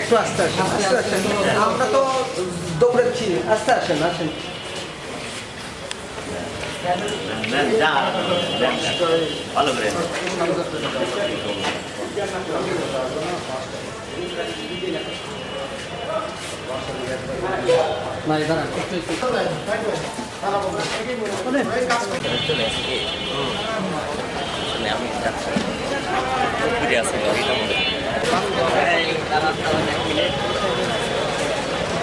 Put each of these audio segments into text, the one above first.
একটু আস্তে আসেন আস্তে আসেন। আমরা তো দৌড়াচ্ছি আস্তে আসেন আসেন। ভালো করে নাই দাঁড়ান আমি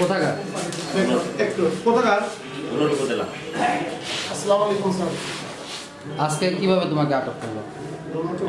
কোথাকার? একটু কোথাকার? আসসালামু আলাইকুম স্যার। আজকে কীভাবে তোমাকে আটক করল?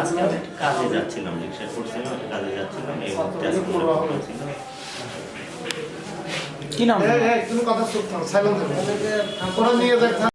আজকে আমি কাজে যাচ্ছিলাম রিক্সায় করছিলাম কাজে যাচ্ছিলাম এই কি নাম? কথা শুনতাম সাইলেন্ট নিয়ে যাক